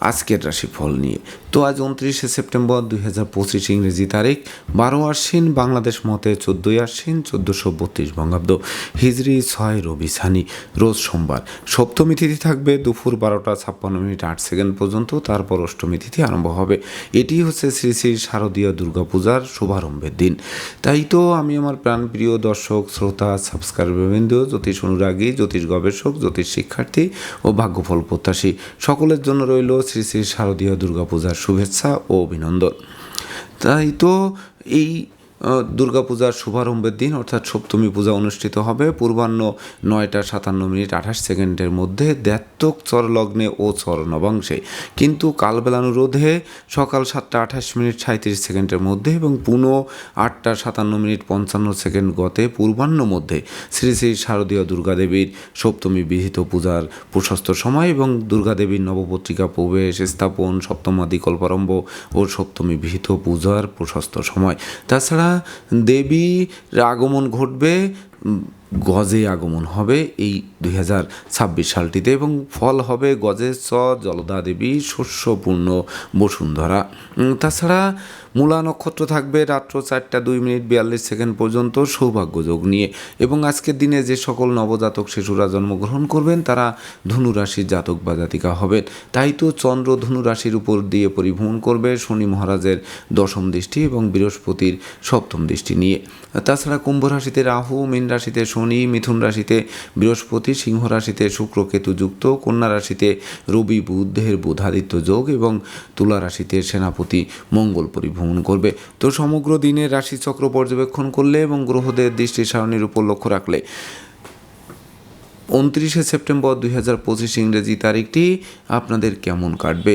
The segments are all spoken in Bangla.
আজকের রাশিফল নিয়ে। তো আজ উনত্রিশে সেপ্টেম্বর দুই হাজার পঁচিশ ইংরেজি তারিখ, বারো আশ্বিন, বাংলাদেশ মতে চোদ্দোই আশ্বিন, চোদ্দোশো বত্রিশ বঙ্গাব্দ। হিজরি ছয়, রবি সানি। রোজ সোমবার। সপ্তমী তিথি থাকবে, দুপুর বারোটা ছাপ্পান্ন মিনিট আট সেকেন্ড পর্যন্ত, তারপর অষ্টমী তিথি আরম্ভ হবে। এটি হচ্ছে শ্রী শ্রী শারদীয় দুর্গাপূজার শুভারম্ভের দিন। তাই তো আমি আমার প্রাণপ্রিয় দর্শক, শ্রোতা সাবস্ক্রাইববৃন্দ জ্যোতিষ অনুরাগী, জ্যোতিষ গবেষক, জ্যোতিষ শিক্ষার্থী ও ভাগ্যফল প্রত্যাশী। সকলের জন্য রইল শ্রী শ্রী শারদীয় দুর্গাপূজার শুভেচ্ছা ও অভিনন্দন। তাই তো এই দুর্গাপূজার শুভারম্ভের দিন, অর্থাৎ সপ্তমী পূজা অনুষ্ঠিত হবে। পূর্বাহ্ন নয়টা সাতান্ন মিনিট আঠাশ সেকেন্ডের মধ্যে দ্ব্যত্তক চর লগ্নে ও চর নবাংশে কিন্তু কালবেলানুরোধে সকাল সাতটা আঠাশ মিনিট সাঁত্রিশ সেকেন্ডের মধ্যে এবং পুনঃ আটটা সাতান্ন মিনিট পঞ্চান্ন সেকেন্ড গতে পূর্বাহ্ন মধ্যে শ্রী শ্রী শারদীয় দুর্গাদেবীর সপ্তমী বিহিত পূজার প্রশস্ত সময় এবং দুর্গাদেবীর নবপত্রিকা প্রবেশ, স্থাপন, সপ্তমাদি কল্পারম্ভ ও সপ্তমী বিহিত পূজার প্রশস্ত সময়। তাছাড়া দেবীর আগমন ঘটবে গজে আগমন হবে এই দুই হাজার ছাব্বিশ সালটিতে এবং ফল হবে গজে চ জলদা দেবী শস্যপূর্ণ বসুন্ধরা। তাছাড়া মূলা নক্ষত্র থাকবে রাত্র চারটা দুই মিনিট বিয়াল্লিশ সেকেন্ড পর্যন্ত সৌভাগ্যযোগ নিয়ে। এবং আজকের দিনে যে সকল নবজাতক শিশুরা জন্মগ্রহণ করবেন, তারা ধনু রাশির জাতক বা জাতিকা হবেন। তাই তো চন্দ্র ধনু রাশির উপর দিয়ে পরিভ্রমণ করবে শনি মহারাজের দশম দৃষ্টি এবং বৃহস্পতির সপ্তম দৃষ্টি নিয়ে। তাছাড়া কুম্ভ রাশিতে রাহু, মীন রাশিতে শনি, মিথুন রাশিতে বৃহস্পতি, সিংহ রাশিতে শুক্র কেতু যুক্ত, কন্যা রাশিতে রবি বুদ্ধের বুধাদিত্য যোগ এবং তুলা রাশিতে সেনাপতি মঙ্গল পরিভ্রমণ করবে। তো সমগ্র দিনের রাশিচক্র পর্যবেক্ষণ করলে এবং গ্রহদের দৃষ্টি সারণীর উপর লক্ষ্য রাখলে উনত্রিশে সেপ্টেম্বর দুই হাজার পঁচিশ ইংরেজি তারিখটি আপনাদের কেমন কাটবে?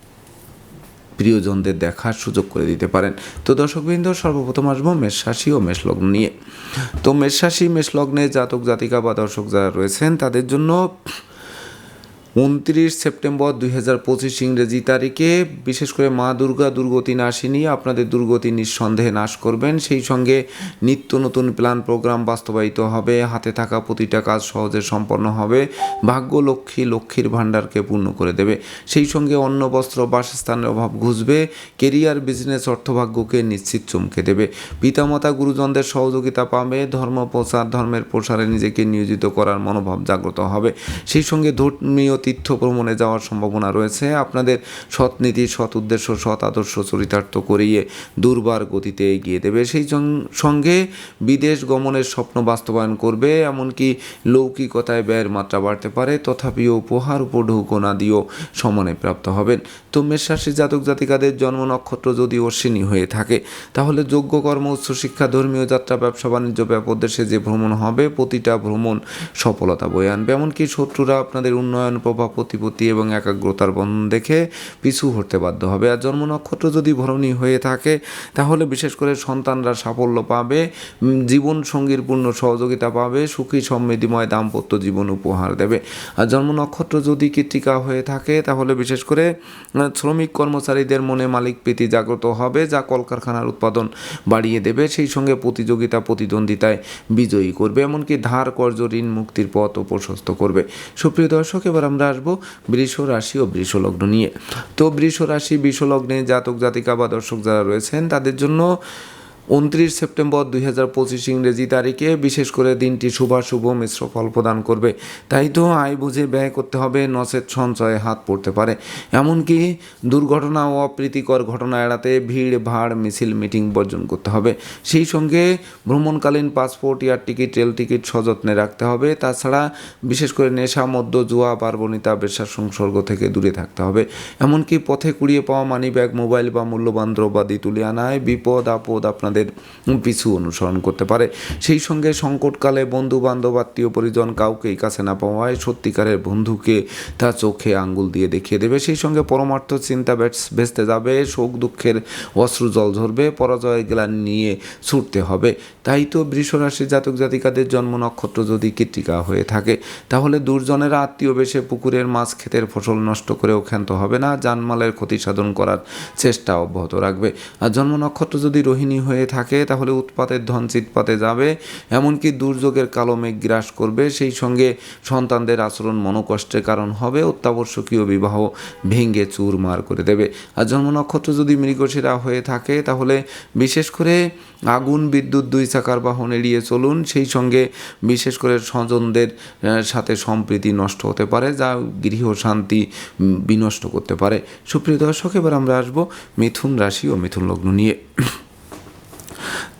প্রিয়জনদের দেখার সুযোগ করে দিতে পারেন। তো দর্শকবৃন্দ, সর্বপ্রথম আসব মেষরাশি ও মেষলগ্ন নিয়ে। তো মেষরাশি মেষলগ্নে জাতক জাতিকা বা দর্শক যারা রয়েছেন, তাদের জন্য উনত্রিশ সেপ্টেম্বর দুই হাজার পঁচিশ ইংরেজি তারিখে বিশেষ করে মা দুর্গা দুর্গতি নাশিনী আপনাদের দুর্গতি নিঃসন্দেহে নাশ করবেন। সেই সঙ্গে নিত্য নতুন প্ল্যান প্রোগ্রাম বাস্তবায়িত হবে। হাতে থাকা প্রতিটা কাজ সহজে সম্পন্ন হবে। ভাগ্য লক্ষ্মী লক্ষ্মীর ভাণ্ডারকে পূর্ণ করে দেবে। সেই সঙ্গে অন্ন, বস্ত্র, বাসস্থানের অভাব ঘুষবে। কেরিয়ার, বিজনেস, অর্থভাগ্যকে নিশ্চিত চমকে দেবে। পিতামাতা, গুরুজনদের সহযোগিতা পাবে। ধর্ম, প্রচার, ধর্মের প্রসারে নিজেকে নিয়োজিত করার মনোভাব জাগ্রত হবে। সেই সঙ্গে ধর্মীয় তীর্থ ভ্রমণে যাওয়ার সম্ভাবনা রয়েছে। আপনাদের সৎ নীতি, সৎ উদ্দেশ্য, সৎ আদর্শ চরিতার্থ করিয়ে দুর্বার গতিতে এগিয়ে দেবে। সেই সঙ্গে বিদেশ গমনের স্বপ্ন বাস্তবায়ন করবে, এমনকি লৌকিকতায় ব্যয়ের মাত্রা বাড়তে পারে। তথাপিও উপহার উপঢৌকনা দিয়েও সমানে প্রাপ্ত হবেন। তো মেষরাশি জাতক জাতিকাদের জন্ম নক্ষত্র যদি অশ্বিনী হয়ে থাকে, তাহলে যোগ্য কর্ম উচ্চশিক্ষা ধর্মীয় যাত্রা, ব্যবসা, বাণিজ্য ব্যাপদেশে যে ভ্রমণ হবে, প্রতিটা ভ্রমণ সফলতা বয়ে আনবে। এমনকি শত্রুরা আপনাদের উন্নয়ন প্রভাব প্রতিপত্তি এবং একাগ্রতার বন্ধন দেখে পিছু হতে বাধ্য হবে। আর জন্ম নক্ষত্র যদি ভরণী হয়ে থাকে, তাহলে বিশেষ করে সন্তানরা সাফল্য পাবে জীবন সঙ্গীর পূর্ণ সহযোগিতা পাবে, সুখী, সমৃদ্ধিময়, দাম্পত্য জীবন উপহার দেবে। আর জন্ম নক্ষত্র যদি কৃত্তিকা হয়ে থাকে, তাহলে বিশেষ করে শ্রমিক কর্মচারীদের মনে মালিক প্রীতি জাগ্রত হবে, যা কলকারখানার উৎপাদন বাড়িয়ে দেবে, সেই সঙ্গে প্রতিযোগিতা, প্রতিদ্বন্দ্বিতায় বিজয়ী করবে, এমনকি ধার কর্য ঋণ, মুক্তির পথও প্রশস্ত করবে। সুপ্রিয় দর্শক, এবার আমরা আসব, বৃষ রাশি ও বৃষ লগ্ন নিয়ে। তো বৃষ রাশি, বৃষ লগ্নে জাতক জাতিকা বা দর্শক যারা রয়েছেন, তাদের জন্য উনত্রিশ সেপ্টেম্বর দুই হাজার পঁচিশ ইংরেজি তারিখে বিশেষ করে দিনটি শুভাশুভ মিশ্র ফল প্রদান করবে। তাই তো আয় বুঝে ব্যয় করতে হবে নচেত সঞ্চয়ে হাত পড়তে পারে। এমনকি দুর্ঘটনা ও অপ্রীতিকর ঘটনা এড়াতে ভিড়, ভাড়, মিছিল, মিটিং বর্জন করতে হবে। সেই সঙ্গে ভ্রমণকালীন passport, air ticket, rail ticket সযত্নে রাখতে হবে। তাছাড়া বিশেষ করে নেশা, মদ্য, জুয়া, পার্বণিতা বেশার সংসর্গ থেকে দূরে থাকতে হবে। এমনকি পথে কুড়িয়ে পাওয়া মানি ব্যাগ মোবাইল বা মূল্যবান দ্রব্যাদি তুলে আনায় বিপদ, আপদ আপনাদের আপনাদের পিছু অনুসরণ করতে পারে। সেই সঙ্গে সংকটকালে বন্ধু বান্ধব আত্মীয় পরিজন কাউকেই কাছে না পাওয়ায় সত্যিকারের বন্ধুকে তা চোখে আঙ্গুল দিয়ে দেখিয়ে দেবে। সেই সঙ্গে পরমার্থ চিন্তা ভেস্তে যাবে, শোক দুঃখের অশ্রু জল ঝরবে, পরাজয় গ্লান নিয়ে ছুটতে হবে। তাই তো বৃষরাশি জাতক জাতিকাদের জন্ম নক্ষত্র যদি কৃত্তিকা হয়ে থাকে, তাহলে দুর্জনেরা আত্মীয় বেশে পুকুরের মাছ, ক্ষেতের ফসল নষ্ট করেও ক্ষান্ত হবে না। জানমালের ক্ষতি সাধন করার চেষ্টা অব্যাহত রাখবে। আর জন্ম নক্ষত্র যদি রোহিণী হয়ে থাকে, তাহলে উৎপাতের ধন চিৎপাতে যাবে। এমনকি দুর্যোগের কালো মেঘ গ্রাস করবে, সেই সঙ্গে সন্তানদের আচরণ মনোকষ্টের কারণ হবে, অত্যাবশ্যকীয় বিবাহ ভেঙে চুরমার করে দেবে। আর জন্ম নক্ষত্র যদি মৃগশিরা হয়ে থাকে, তাহলে বিশেষ করে আগুন, বিদ্যুৎ দুই চাকার বাহন এড়িয়ে চলুন, সেই সঙ্গে বিশেষ করে স্বজনদের সাথে সম্প্রীতি নষ্ট হতে পারে, যা গৃহ শান্তি বিনষ্ট করতে পারে। সুপ্রিয় দর্শক, এবার আমরা আসব মিথুন রাশি ও মিথুন লগ্ন নিয়ে।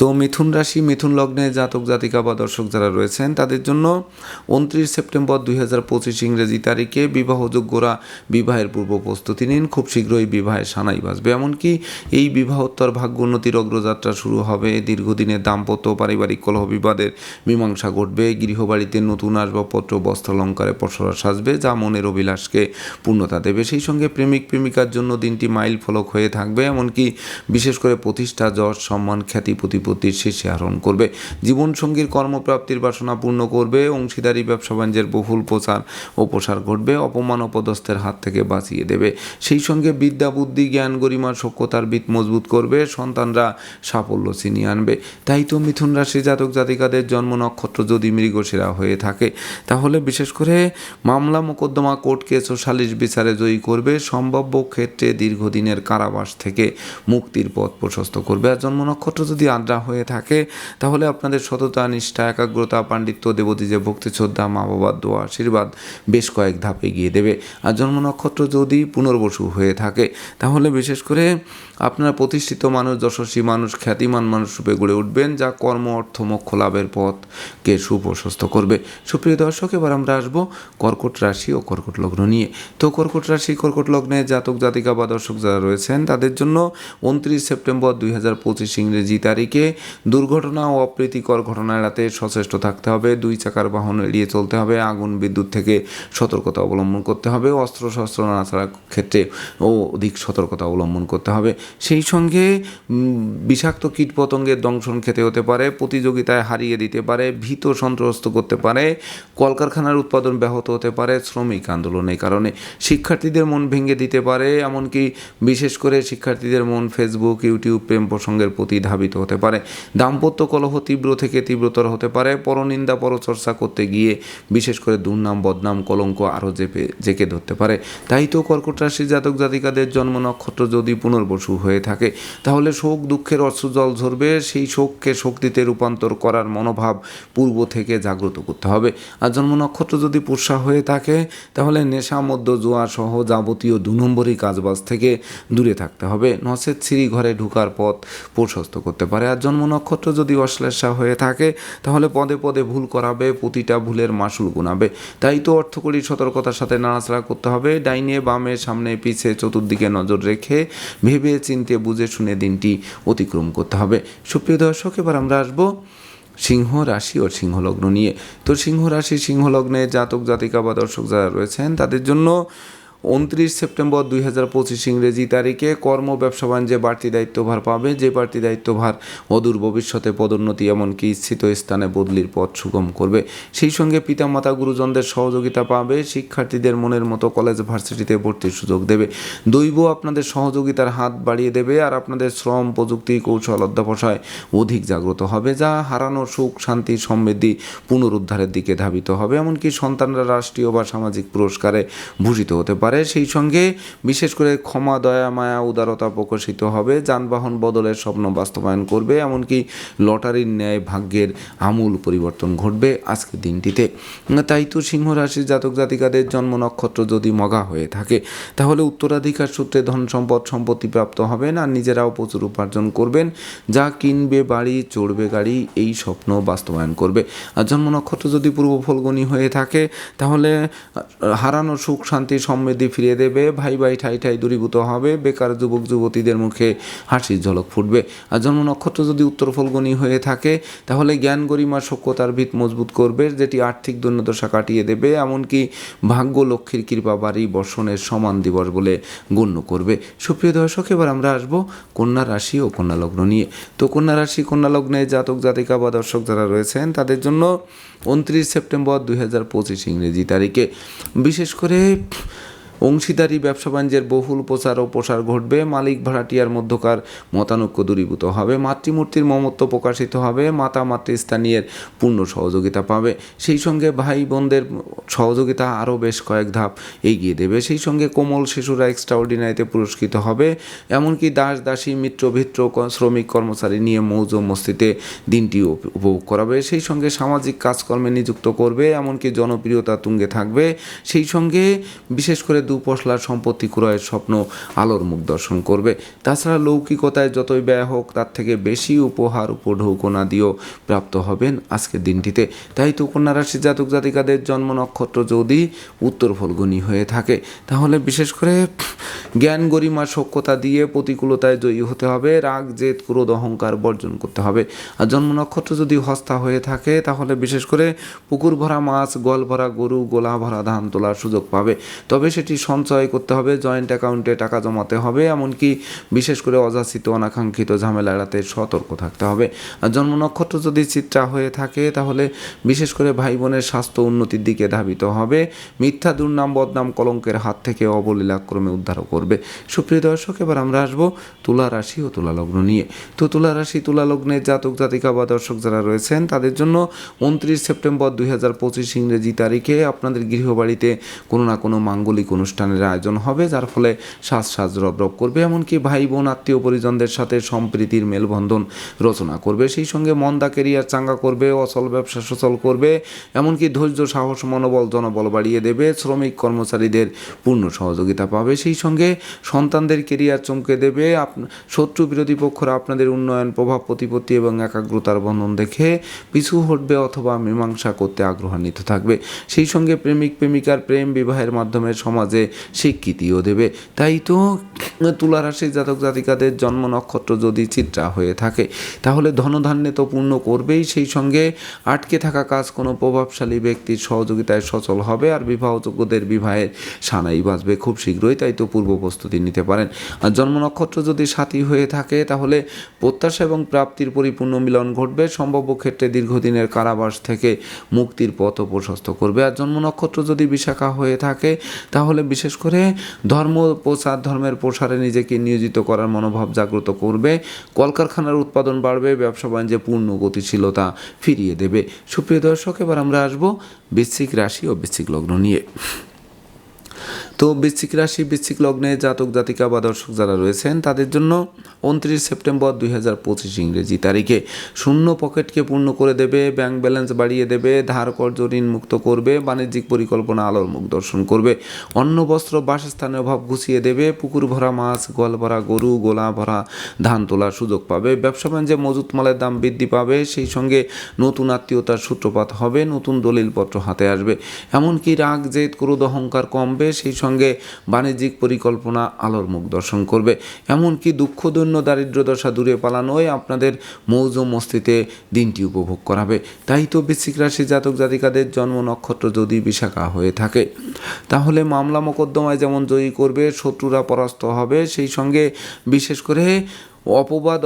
মিথুন রাশি, মিথুন লগ্নে জাতক, জাতিকা বা দর্শক যারা রয়েছেন, তাদের জন্য উনত্রিশ সেপ্টেম্বর দুই হাজার পঁচিশ ইংরেজি তারিখে বিবাহযোগ্যরা বিবাহের পূর্ব প্রস্তুতি নিন। খুব শীঘ্রই বিবাহের সানাই বাজবে। এমনকি এই বিবাহোত্তর ভাগ্য উন্নতির অগ্রযাত্রা শুরু হবে। দীর্ঘদিনের দাম্পত্য পারিবারিক কলহ বিবাদের মীমাংসা ঘটবে। গৃহবাড়িতে নতুন আসবাবপত্র বস্ত্রালঙ্কারে পসরা সাজবে, যা মনের অভিলাষকে পূর্ণতা দেবে। সেই সঙ্গে প্রেমিক, প্রেমিকার জন্য দিনটি মাইল ফলক হয়ে থাকবে। এমনকি বিশেষ করে প্রতিষ্ঠা, যশ, সম্মান, খ্যাতি প্রতিপত্তির শীর্ষে আরোহণ করবে। জীবনসঙ্গীর কর্মপ্রাপ্তির বাসনা পূর্ণ করবে। অংশীদারি, ব্যবসা বাণিজ্যের বহুল প্রচার ও প্রসার ঘটবে। অপমান অপদস্থের হাত থেকে বাঁচিয়ে দেবে। সেই সঙ্গে বিদ্যা, বুদ্ধি, জ্ঞান, গরিমা সক্ষতার ভিত মজবুত করবে। সন্তানরা সাফল্য ছিনিয়ে আনবে। তাই তো মিথুন রাশি জাতক জাতিকাদের জন্ম নক্ষত্র যদি মৃগশিরা হয়ে থাকে, তাহলে বিশেষ করে মামলা মোকদ্দমা কোর্ট কেস ও সালিশ বিচারে জয়ী করবে। সম্ভাব্য ক্ষেত্রে দীর্ঘদিনের কারাবাস থেকে মুক্তির পথ প্রশস্ত করবে। আর জন্ম নক্ষত্র যদি আদ্রা হয়ে থাকে, তাহলে আপনাদের সততা, নিষ্ঠা, একাগ্রতা, পাণ্ডিত্য দেবতী যে ভক্তি, শ্রদ্ধা, মা বাবার দোয়া, আশীর্বাদ বেশ কয়েক ধাপে গিয়ে দেবে। আর জন্ম নক্ষত্র যদি পুনর্বসু হয়ে থাকে, তাহলে বিশেষ করে আপনারা প্রতিষ্ঠিত মানুষ, যশস্বী মানুষ, খ্যাতিমান মানুষ রূপে গড়ে উঠবেন, যা কর্ম, অর্থ, মোক্ষ লাভের পথকে সুপ্রশস্ত করবে। সুপ্রিয় দর্শক, এবার আমরা আসব কর্কট রাশি ও কর্কট লগ্ন নিয়ে। তো কর্কট রাশি, কর্কট লগ্নে জাতক, জাতিকা বা দর্শক যারা রয়েছেন, তাদের জন্য উনত্রিশ সেপ্টেম্বর দুই হাজার পঁচিশ ইংরেজি তারিখে দুর্ঘটনা ও অপ্রীতিকর ঘটনা এড়াতে সচেষ্ট থাকতে হবে। দুই চাকার বাহন এড়িয়ে চলতে হবে। আগুন, বিদ্যুৎ থেকে সতর্কতা অবলম্বন করতে হবে। অস্ত্র শস্ত্র নাড়াচাড়ার ক্ষেত্রে ও অধিক সতর্কতা অবলম্বন করতে হবে। সেই সঙ্গে বিষাক্ত কীটপতঙ্গের দংশন খেতে হতে পারে, প্রতিযোগিতায় হারিয়ে দিতে পারে, ভীত সন্ত্রস্ত করতে পারে, কলকারখানার উৎপাদন ব্যাহত হতে পারে, শ্রমিক আন্দোলনের কারণে শিক্ষার্থীদের মন ভেঙে দিতে পারে। এমনকি বিশেষ করে শিক্ষার্থীদের মন ফেসবুক ইউটিউব প্রেম প্রসঙ্গের প্রতি ধাবিত হতে পারে। দাম্পত্য কলহ তীব্র থেকে তীব্রতর হতে পারে। পরনিন্দা, পরচর্চা করতে গিয়ে বিশেষ করে দুর্নাম, বদনাম, কলঙ্ক আরও জেপে, জেকে ধরতে পারে। তাই তো কর্কট রাশি জাতক জাতিকাদের জন্ম নক্ষত্র যদি পুনর্বসু হয়ে থাকে, তাহলে শোক, দুঃখের অশ্রু জল ঝরবে। সেই শোককে শক্তিতে রূপান্তর করার মনোভাব পূর্ব থেকে জাগ্রত করতে হবে। আর জন্ম নক্ষত্র যদি পুষা হয়ে থাকে, তাহলে নেশা মধ্য জোয়া সহ যাবতীয় দু নম্বরই কাজবাজ থেকে দূরে থাকতে হবে। নসেদ সিঁড়ি ঘরে ঢুকার পথ প্রশস্ত করতে পারে। আর জন্ম নক্ষত্র যদি অশ্লেষা হয়ে থাকে, তাহলে পদে পদে ভুল করাবে, প্রতিটা ভুলের মাসুল গুনাবে। তাই তো অর্থকরী সতর্কতার সাথে নাড়াচাড়া করতে হবে। ডাইনে, বামে, সামনে, পিছে, চতুর্দিকে নজর রেখে ভেবে চিনতে, বুঝে শুনে দিনটি অতিক্রম করতে হবে। সুপ্রিয় দর্শক, এবার আমরা আসব সিংহ রাশি ও সিংহলগ্ন নিয়ে। তো সিংহ রাশি সিংহলগ্নে জাতক, জাতিকা বা দর্শক যারা রয়েছেন, তাদের জন্য উনত্রিশ সেপ্টেম্বর দুই হাজার পঁচিশ ইংরেজি তারিখে কর্ম, ব্যবসা, বাণিজ্যে বাড়তি দায়িত্বভার পাবে। যে বাড়তি দায়িত্বভার অদূর ভবিষ্যতে পদোন্নতি এমনকি ইচ্ছিত স্থানে বদলির পথ সুগম করবে। সেই সঙ্গে পিতামাতা, গুরুজনদের সহযোগিতা পাবে। শিক্ষার্থীদের মনের মতো কলেজ ভার্সিটিতে ভর্তির সুযোগ দেবে। দৈব আপনাদের সহযোগিতার হাত বাড়িয়ে দেবে আর আপনাদের শ্রম, প্রযুক্তি, কৌশল অধ্যাপসায় অধিক জাগ্রত হবে, যা হারানো সুখ, শান্তি, সমৃদ্ধি পুনরুদ্ধারের দিকে ধাবিত হবে। এমনকি সন্তানরা রাষ্ট্রীয় বা সামাজিক পুরস্কারে ভূষিত হতে পারে। সেই সঙ্গে বিশেষ করে ক্ষমা, দয়া, মায়া, উদারতা প্রকাশিত হবে, যানবাহন বদলের স্বপ্ন বাস্তবায়ন করবে, এমনকি লটারির ন্যায় ভাগ্যের আমূল পরিবর্তন ঘটবে আজকের দিনটিতে। তাই তো সিংহ রাশির জাতক জাতিকাদের জন্ম নক্ষত্র যদি মগা হয়ে থাকে, তাহলে উত্তরাধিকার সূত্রে ধন সম্পদ সম্পত্তি প্রাপ্ত হবেন আর নিজেরাও প্রচুর উপার্জন করবেন। যা কিনবে বাড়ি, চড়বে গাড়ি, এই স্বপ্ন বাস্তবায়ন করবে। আর জন্ম নক্ষত্র যদি পূর্ব ফলগুনি হয়ে থাকে, তাহলে হারানো সুখ, শান্তি, সমৃদ্ধি সমৃদ্ধি ফিরিয়ে দেবে, ভাই ভাই ঠাই ঠাই দূরীভূত হবে, বেকার যুবক যুবতীদের মুখে হাসির ঝলক ফুটবে। আর জন্ম নক্ষত্র যদি উত্তর ফলগুনি হয়ে থাকে, তাহলে জ্ঞান গরিমা সক্ষতার ভিত মজবুত করবে, যেটি আর্থিক দৈন্যদশা কাটিয়ে দেবে, এমনকি ভাগ্য লক্ষ্মীর কৃপা বাড়ি বর্ষণের সমান দিবস বলে গণ্য করবে। সুপ্রিয় দর্শক, এবার আমরা আসব কন্যা রাশি ও কন্যা লগ্ন নিয়ে। তো কন্যা রাশি, কন্যা লগ্নে জাতক, জাতিকা বা দর্শক যারা রয়েছেন, তাদের জন্য উনত্রিশ সেপ্টেম্বর দুই হাজার পঁচিশ ইংরেজি তারিখে। বিশেষ করে অংশীদারি, ব্যবসা বাণিজ্যের বহুল প্রচার ও প্রসার ঘটবে। মালিক ভাড়াটিয়ার মধ্যকার মতানৈক্য দূরীভূত হবে। মাতৃমূর্তির মমত্ব প্রকাশিত হবে। মাতা মাতৃস্থানীয়ের পূর্ণ সহযোগিতা পাবে। সেই সঙ্গে ভাই বোনদের সহযোগিতা আরও বেশ কয়েক ধাপ এগিয়ে দেবে। সেই সঙ্গে কোমল শিশুরা এক্সট্রাঅর্ডিনারিতে পুরস্কৃত হবে। এমনকি দাস, দাসী, মিত্র, ভিত্র শ্রমিক, কর্মচারী নিয়ে মৌজ মস্তিতে দিনটি উপ- উপভোগ করাবে। সেই সঙ্গে সামাজিক কাজকর্মে নিযুক্ত করবে। এমনকি জনপ্রিয়তা তুঙ্গে থাকবে। সেই সঙ্গে বিশেষ করে দুপশলার সম্পত্তি ক্রয়ের স্বপ্ন আলোর মুখ দর্শন করবে। তাছাড়া লৌকিকতায় যতই ব্যয় হোক, তার থেকে বেশি উপহার উপঢৌকনা দিয়েও প্রাপ্ত হবেন আজকের দিনটিতে। তাই তো কন্যা রাশি জাতক জাতিকাদের জন্ম নক্ষত্র যদি উত্তর ফলগুনি হয়ে থাকে, তাহলে বিশেষ করে জ্ঞান গরিমা সক্ষতা দিয়ে প্রতিকূলতায় জয়ী হতে হবে, রাগ, জেদ, ক্রোধ, অহংকার বর্জন করতে হবে। আর জন্ম নক্ষত্র যদি হস্তা হয়ে থাকে, তাহলে বিশেষ করে পুকুর ভরা মাছ গল ভরা গরু গোলা ভরা ধান তোলার সুযোগ পাবে। তবে সেটি সঞ্চয় করতে হবে জয়েন্ট অ্যাকাউন্টে টাকা জমাতে হবে, এমনকি বিশেষ করে অযাচিত, অনাকাঙ্ক্ষিত ঝামেলা এড়াতে সতর্ক থাকতে হবে। জন্ম নক্ষত্র যদি চিত্রা হয়ে থাকে, তাহলে বিশেষ করে ভাই বোনের স্বাস্থ্য উন্নতির দিকে ধাবিত হবে। মিথ্যা দুর্নাম, বদনাম, কলঙ্কের হাত থেকে অবলীলাক্রমে উদ্ধারও করবে। সুপ্রিয় দর্শক, এবার আমরা আসব তুলা রাশি ও তুলা লগ্ন নিয়ে। তো তুলা রাশি, তুলা লগ্নের জাতক, জাতিকা বা দর্শক যারা রয়েছেন, তাদের জন্য উনত্রিশ সেপ্টেম্বর দুই হাজার পঁচিশ ইংরেজি তারিখে আপনাদের গৃহবাড়িতে কোনো না কোনো মাঙ্গলিক অনুষ্ঠানের আয়োজন হবে, যার ফলে সাজ সাজ রব রব করবে। এমনকি ভাই বোন আত্মীয় পরিজনদের সাথে সম্প্রীতির মেলবন্ধন রচনা করবে। সেই সঙ্গে মন্দা কেরিয়ার চাঙ্গা করবে, অচল ব্যবসা সচল করবে, এমনকি ধৈর্য, সাহস, মনোবল, জনবল বাড়িয়ে দেবে। শ্রমিক কর্মচারীদের পূর্ণ সহযোগিতা পাবে। সেই সঙ্গে সন্তানদের কেরিয়ার চমকে দেবে। শত্রু বিরোধী পক্ষরা আপনাদের উন্নয়ন, প্রভাব, প্রতিপত্তি এবং একাগ্রতার বন্ধন দেখে পিছু হটবে অথবা মীমাংসা করতে আগ্রহান্বিত থাকবে। সেই সঙ্গে প্রেমিক প্রেমিকার প্রেম বিবাহের মাধ্যমে সমাজে স্বীকৃতিও দেবে। তাই তো তুলা রাশি জাতক জাতিকাদের জন্ম নক্ষত্র যদি চিত্রা হয়ে থাকে, তাহলে ধনধান্যে তো পূর্ণ করবেই। সেই সঙ্গে আটকে থাকা কাজ কোনো প্রভাবশালী ব্যক্তির সহযোগিতায় সচল হবে আর বিবাহযোগ্যদের বিবাহের সানাই বাঁচবে খুব শীঘ্রই, তাই তো পূর্ব প্রস্তুতি নিতে পারেন। আর জন্ম নক্ষত্র যদি সাথী হয়ে থাকে, তাহলে প্রত্যাশা এবং প্রাপ্তির পরিপূর্ণ মিলন ঘটবে। সম্ভাব্য ক্ষেত্রে দীর্ঘদিনের কারাবাস থেকে মুক্তির পথ প্রশস্ত করবে। আর জন্ম নক্ষত্র যদি বিশাখা হয়ে থাকে, তাহলে বিশেষ করে ধর্ম প্রচার ধর্মের প্রসারে নিজেকে নিয়োজিত করার মনোভাব জাগ্রত করবে। কলকারখানার উৎপাদন বাড়বে, ব্যবসা বাণিজ্যে পূর্ণ গতিশীলতা ফিরিয়ে দেবে। সুপ্রিয় দর্শক, এবার আমরা আসব বৃশ্চিক রাশি ও বৃশ্চিক লগ্ন নিয়ে। তো বৃশ্চিক রাশি, বৃশ্চিক লগ্নে জাতক, জাতিকা বা দর্শক যারা রয়েছেন, তাদের জন্য উনত্রিশ সেপ্টেম্বর দুই হাজার পঁচিশ ইংরেজি তারিখে শূন্য পকেটকে পূর্ণ করে দেবে, ব্যাংক ব্যালেন্স বাড়িয়ে দেবে, ধার কর্জ ঋণ মুক্ত করবে, বাণিজ্যিক পরিকল্পনা, আলোর মুখ দর্শন করবে, অন্ন, বস্ত্র, বাসস্থানের অভাব ঘুষিয়ে দেবে, পুকুর ভরা মাছ, গোয়াল ভরা গরু, গোলা ভরা ধান তোলার সুযোগ পাবে, ব্যবসা বাণিজ্যে মজুত মালের দাম বৃদ্ধি পাবে, সেই সঙ্গে নতুন আত্মীয়তার সূত্রপাত হবে, নতুন দলিলপত্র হাতে আসবে, এমনকি রাগ, জেদ, ক্রোধ, অহংকার কমবে, সেই সঙ্গে বাণিজ্যিক পরিকল্পনা আলোর মুখ দর্শন করবে। এমনকি দুঃখদৈন্য দারিদ্র দশা দূরে পালানোই আপনাদের মৌজ মস্তিতে দিনটি উপভোগ করাবে। তাই তো বৃশ্চিক রাশি জাতক জাতিকাদের জন্ম নক্ষত্র যদি বিশাখা হয়ে থাকে, তাহলে মামলা মোকদ্দমায় যেমন জয়ী করবে, শত্রুরা পরাস্ত হবে। সেই সঙ্গে বিশেষ করে অপবাদ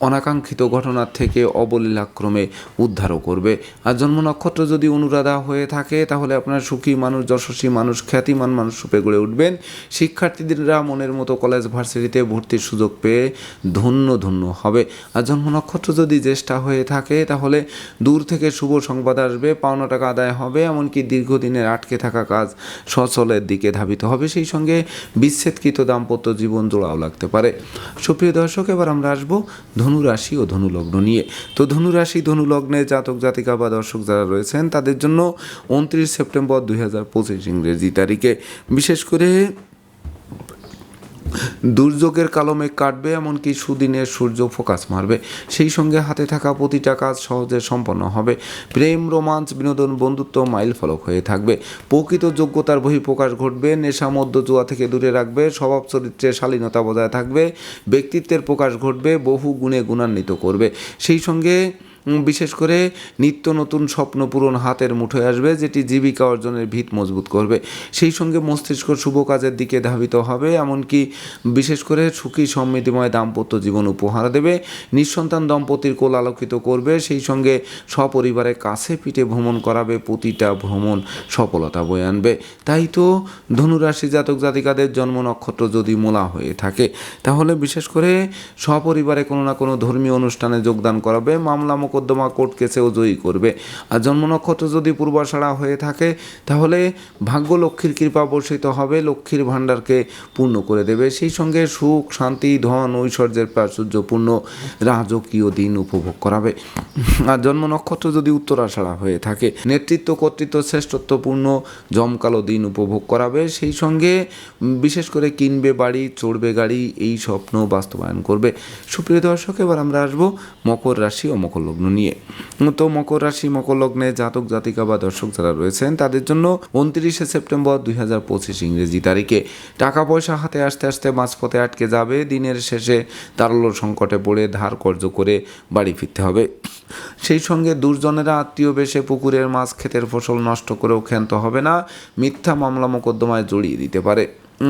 অনাকাঙ্ক্ষিত ঘটনার থেকে অবলীলাক্রমে উদ্ধারও করবে। আর জন্ম নক্ষত্র যদি অনুরাধা হয়ে থাকে, তাহলে আপনার সুখী মানুষ, যশস্বী মানুষ, খ্যাতিমান মানুষ রূপে গড়ে উঠবেন। শিক্ষার্থীদেররা মনের মতো কলেজ ভার্সিটিতে ভর্তির সুযোগ পেয়ে ধন্য ধন্য হবে। আর জন্ম নক্ষত্র যদি জ্যেষ্ঠা হয়ে থাকে, তাহলে দূর থেকে শুভ সংবাদ আসবে, পাওনা টাকা আদায় হবে, এমনকি দীর্ঘদিনের আটকে থাকা কাজ সচলের দিকে ধাবিত হবে। সেই সঙ্গে বিচ্ছেদকৃত দাম্পত্য জীবন জোড়াও লাগতে পারে। সুপ্রিয় দর্শক, এবার আমরা আসব ধনু রাশি ও ধনুলগ্ন নিয়ে। তো ধনুরাশি, ধনুলগ্নে ধনু জাতক, জাতিকা বা দর্শক যারা রয়েছেন, তাদের জন্য উনত্রিশ সেপ্টেম্বর দুই হাজার পঁচিশ ইংরেজি তারিখে। বিশেষ করে দুর্যোগের কালো মেঘ কাটবে, এমনকি সুদিনের সূর্য ফোকাস মারবে। সেই সঙ্গে হাতে থাকা প্রতিটা কাজ সহজে সম্পন্ন হবে। প্রেম, রোমাঞ্চ, বিনোদন, বন্ধুত্ব মাইল ফলক হয়ে থাকবে। প্রকৃত যোগ্যতার বহিঃপ্রকাশ ঘটবে, নেশা মধ্য জুয়া থেকে দূরে রাখবে, স্বভাব চরিত্রে শালীনতা বজায় থাকবে, ব্যক্তিত্বের প্রকাশ ঘটবে, বহু গুণে গুণান্বিত করবে। সেই সঙ্গে বিশেষ করে নিত্য নতুন স্বপ্ন পূরণ হাতের মুঠোয় আসবে, যেটি জীবিকা অর্জনের ভিত মজবুত করবে। সেই সঙ্গে মস্তিষ্ক শুভ কাজের দিকে ধাবিত হবে, এমনকি বিশেষ করে সুখী সমৃদ্ধিময় দাম্পত্য জীবন উপহার দেবে। নিঃসন্তান দম্পতির কোল আলোকিত করবে, সেই সঙ্গে সপরিবারে কাছে পিঠে ভ্রমণ করাবে, প্রতিটা ভ্রমণ সফলতা বয়ে আনবে। তাই তো ধনুরাশি জাতক জাতিকাদের জন্ম নক্ষত্র যদি মোলা হয়ে থাকে, তাহলে বিশেষ করে সপরিবারে কোনো না কোনো ধর্মীয় অনুষ্ঠানে যোগদান করাবে। মামলা মোকদ্দমা কোর্ট কেসেও জয়ী করবে। আর জন্ম নক্ষত্র যদি পূর্বাষাড়া হয়ে থাকে, তাহলে ভাগ্য লক্ষ্মীর কৃপা বর্ষিত হবে, লক্ষ্মীর ভাণ্ডারকে পূর্ণ করে দেবে। সেই সঙ্গে সুখ, শান্তি, ধন, ঐশ্বর্যের প্রাচুর্যপূর্ণ রাজকীয় দিন উপভোগ করাবে। আর জন্ম নক্ষত্র যদি উত্তরাষাড়া হয়ে থাকে, নেতৃত্ব, কর্তৃত্ব শ্রেষ্ঠত্বপূর্ণ জমকালো দিন উপভোগ করাবে। সেই সঙ্গে বিশেষ করে কিনবে বাড়ি, চড়বে গাড়ি, এই স্বপ্ন বাস্তবায়ন করবে। সুপ্রিয় দর্শক, এবার আমরা আসব মকর রাশি ও মকর লগ্ন নিয়ে। তো মকর রাশি, মকর লগ্নে জাতক, জাতিকা বা দর্শক যারা রয়েছেন, তাদের জন্য উনত্রিশে সেপ্টেম্বর দুই হাজার পঁচিশ ইংরেজি তারিখে। টাকা পয়সা হাতে আসতে আসতে মাঝপথে আটকে যাবে। দিনের শেষে তারল্য সংকটে পড়ে ধার কর্য করে বাড়ি ফিরতে হবে। সেই সঙ্গে দুর্জনেরা আত্মীয় বেশে পুকুরের মাছ, ক্ষেতের ফসল নষ্ট করেও ক্ষান্ত হবে না। মিথ্যা মামলা মোকদ্দমায় জড়িয়ে দিতে পারে।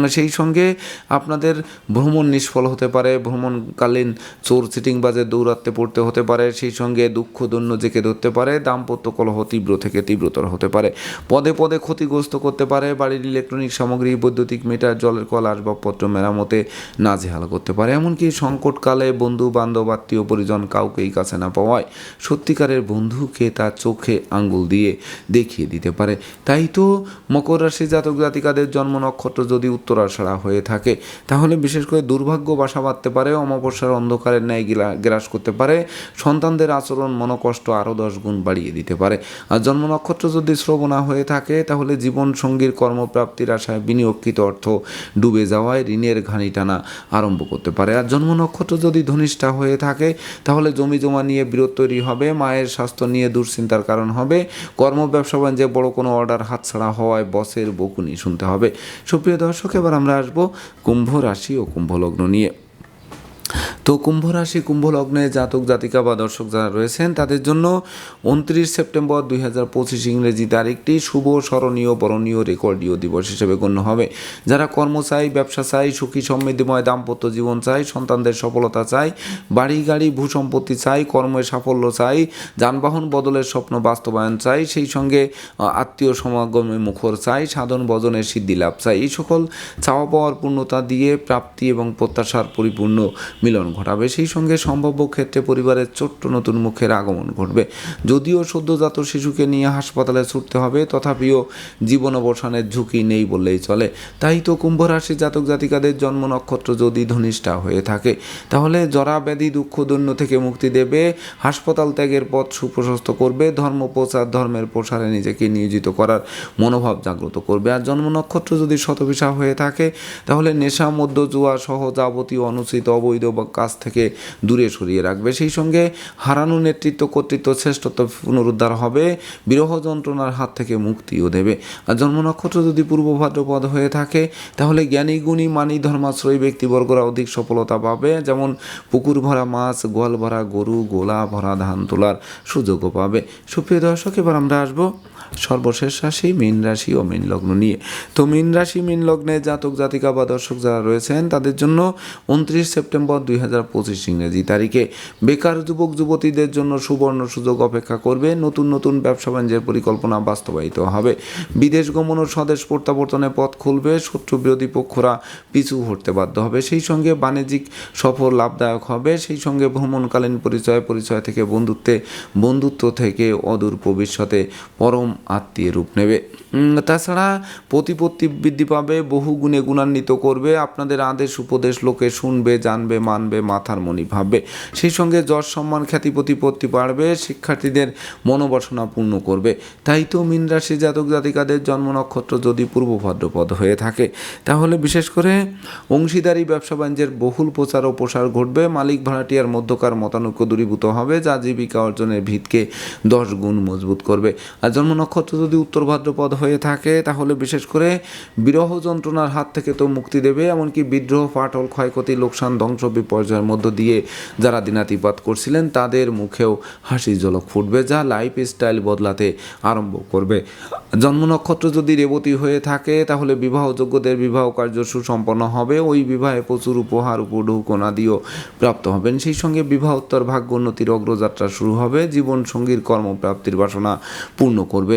সেই সঙ্গে আপনাদের ভ্রমণ নিষ্ফল হতে পারে, ভ্রমণকালীন চোর চিটিংবাজের দৌরাত্মে পড়তে হতে পারে, সেই সঙ্গে দুঃখ দৈন্য জেকে ধরতে পারে, দাম্পত্য কলহ তীব্র থেকে তীব্রতর হতে পারে। পদে পদে ক্ষতিগ্রস্ত করতে পারে, বাড়ির ইলেকট্রনিক সামগ্রী, বৈদ্যুতিক মিটার, জলের কল, আসবাবপত্র মেরামতে নাজেহাল করতে পারে। এমনকি সংকটকালে বন্ধু বান্ধব আত্মীয়, পরিজন কাউকেই কাছে না পাওয়ায় সত্যিকারের বন্ধুকে তার চোখে আঙ্গুল দিয়ে দেখিয়ে দিতে পারে। তাই তো মকর রাশি জাতক জাতিকাদের জন্ম নক্ষত্র যদি উত্তরাষাড়া হয়ে থাকে। তাহলে বিশেষ করে দুর্ভাগ্য বাসা বাঁধতে পারে, অমাবস্যার অন্ধকারের ন্যায় গ্রাস করতে পারে, সন্তানদের আচরণ মনকষ্ট আরও দশ গুণ বাড়িয়ে দিতে পারে। আর জন্ম নক্ষত্র যদি শ্রবণা হয়ে থাকে, তাহলে জীবন সঙ্গীর কর্মপ্রাপ্তির আশায় বিনিয়োগকৃত অর্থ ডুবে যাওয়ায় ঋণের ঘানি টানা আরম্ভ করতে পারে। আর জন্ম নক্ষত্র যদি ধনিষ্ঠা হয়ে থাকে, তাহলে জমি জমা নিয়ে বিরোধ তৈরি হবে, মায়ের স্বাস্থ্য নিয়ে দুশ্চিন্তার কারণ হবে কর্ম ব্যবসা বাণিজ্যে বড় কোনো অর্ডার হাতছাড়া হওয়ায় বসের বকুনি শুনতে হবে। সুপ্রিয় দর্শক এবার আমরা আসব কুম্ভ রাশি ও কুম্ভ লগ্ন নিয়ে। তো কুম্ভ রাশি, কুম্ভ লগ্নে জাতক, জাতিকা বা দর্শক যারা রয়েছেন, তাদের জন্য উনত্রিশ সেপ্টেম্বর দুই হাজার পঁচিশ ইংরেজি তারিখটি শুভ, স্মরণীয়, বরণীয়, রেকর্ডীয় দিবস হিসেবে গণ্য হবে। যারা কর্ম চাই ব্যবসা চাই সুখী, সমৃদ্ধিময়, দাম্পত্য জীবন চাই সন্তানদের সফলতা চাই বাড়ি, গাড়ি ভূসম্পত্তি চাই কর্মের সাফল্য চাই যানবাহন বদলের স্বপ্ন বাস্তবায়ন চাই সেই সঙ্গে আত্মীয় সমাগমে মুখর চাই সাধন বজনের সিদ্ধি লাভ চাই এই সকল চাওয়া পাওয়ার পূর্ণতা দিয়ে প্রাপ্তি এবং প্রত্যাশার পরিপূর্ণ মিলন ঘটাবে। সেই সঙ্গে সম্ভাব্য ক্ষেত্রে পরিবারের ছোট্ট নতুন মুখের আগমন ঘটবে। যদিও সদ্যজাত শিশুকে নিয়ে হাসপাতালে ছুটতে হবে, তথাপিও জীবন অবসানের ঝুঁকি নেই বললেই চলে। তাই তো কুম্ভ রাশি জাতক জাতিকাদের জন্ম নক্ষত্র যদি ধনিষ্ঠা হয়ে থাকে, তাহলে জরা ব্যাধি দুঃখ দৈন্য থেকে মুক্তি দেবে, হাসপাতাল ত্যাগের পথ সুপ্রশস্ত করবে, ধর্ম প্রচার, ধর্মের প্রসারে নিজেকে নিয়োজিত করার মনোভাব জাগ্রত করবে। আর জন্ম নক্ষত্র যদি শতবিশা হয়ে থাকে, তাহলে নেশা মধ্য জুয়া সহ যাবতীয় অনুচিত অবৈধ বা কাজ থেকে দূরে সরিয়ে রাখবে। সেই সঙ্গে হারানো নেতৃত্ব কর্তৃত্ব শ্রেষ্ঠত্ব পুনরুদ্ধার হবে, বিরহ যন্ত্রণার হাত থেকে মুক্তিও দেবে। আর জন্ম নক্ষত্র যদি পূর্ব ভাদ্রপদ হয়ে থাকে, তাহলে জ্ঞানী, গুণী, মানি, ধর্মাশ্রয়ী ব্যক্তিবর্গরা অধিক সফলতা পাবে। যেমন পুকুর ভরা মাছ, গোয়াল ভরা গরু, গোলা ভরা ধান তোলার সুযোগও পাবে। সুপ্রিয় দর্শক, এবার আমরা আসব সর্বশেষ রাশি মীন রাশি ও মীন লগ্ন নিয়ে। তো মীন রাশি, মীন লগ্নে জাতক, জাতিকা বা দর্শক যারা রয়েছেন, তাদের জন্য উনত্রিশ সেপ্টেম্বর দুই হাজার পঁচিশ ইংরেজি তারিখে। বেকার যুবক, যুবতীদের জন্য সুবর্ণ সুযোগ অপেক্ষা করবে। নতুন নতুন ব্যবসা বাণিজ্যের পরিকল্পনা বাস্তবায়িত হবে। বিদেশ গমন ও স্বদেশ প্রত্যাবর্তনে পথ খুলবে। শত্রু বিরোধী পক্ষরা পিছু হটতে বাধ্য হবে। সেই সঙ্গে বাণিজ্যিক সফর লাভদায়ক হবে। সেই সঙ্গে ভ্রমণকালীন পরিচয় পরিচয় থেকে বন্ধুত্বে, বন্ধুত্ব থেকে অদূর ভবিষ্যতে পরম আত্মীয় রূপ নেবে। তাছাড়া প্রতিপত্তি বৃদ্ধি পাবে, বহু গুণে গুণান্বিত করবে, আপনাদের আদেশ, উপদেশ লোকে শুনবে, জানবে, মানবে, মাথার মনি ভাববে। সেই সঙ্গে যশ সম্মান, খ্যাতি, প্রতিপত্তি বাড়বে, শিক্ষার্থীদের মনোবাসনা পূর্ণ করবে। তাই তো মীন রাশি জাতক জাতিকাদের জন্ম নক্ষত্র যদি পূর্ব ভাদ্রপদ হয়ে থাকে, তাহলে বিশেষ করে অংশীদারি, ব্যবসা বাণিজ্যের বহুল প্রচার ও প্রসার ঘটবে। মালিক ভাড়াটিয়ার মধ্যকার মতানৈক্য দূরীভূত হবে, যা জীবিকা অর্জনের ভিতকে দশ গুণ মজবুত করবে। আর জন্ম নক্ষত্র যদি উত্তর ভাদ্রপদ হয়ে থাকে, তাহলে বিশেষ করে বিরহ যন্ত্রণার হাত থেকে তো মুক্তি দেবে, এমনকি বিদ্রোহ, ফাটল, ক্ষয়ক্ষতি, লোকসান, ধ্বংস, বিপর্যয়ের মধ্য দিয়ে যারা দিনাতিপাত করছিলেন, তাদের মুখেও হাসি ঝলক ফুটবে, যা লাইফ স্টাইল বদলাতে আরম্ভ করবে। জন্ম নক্ষত্র যদি রেবতী হয়ে থাকে, তাহলে বিবাহযোগ্যদের বিবাহ কার্য সুসম্পন্ন হবে, ওই বিবাহে প্রচুর উপহার উপঢৌকনাদিও প্রাপ্ত হবেন। সেই সঙ্গে বিবাহোত্তর ভাগ্য, উন্নতির অগ্রযাত্রা শুরু হবে জীবন সঙ্গীর কর্মপ্রাপ্তির বাসনা পূর্ণ করবে।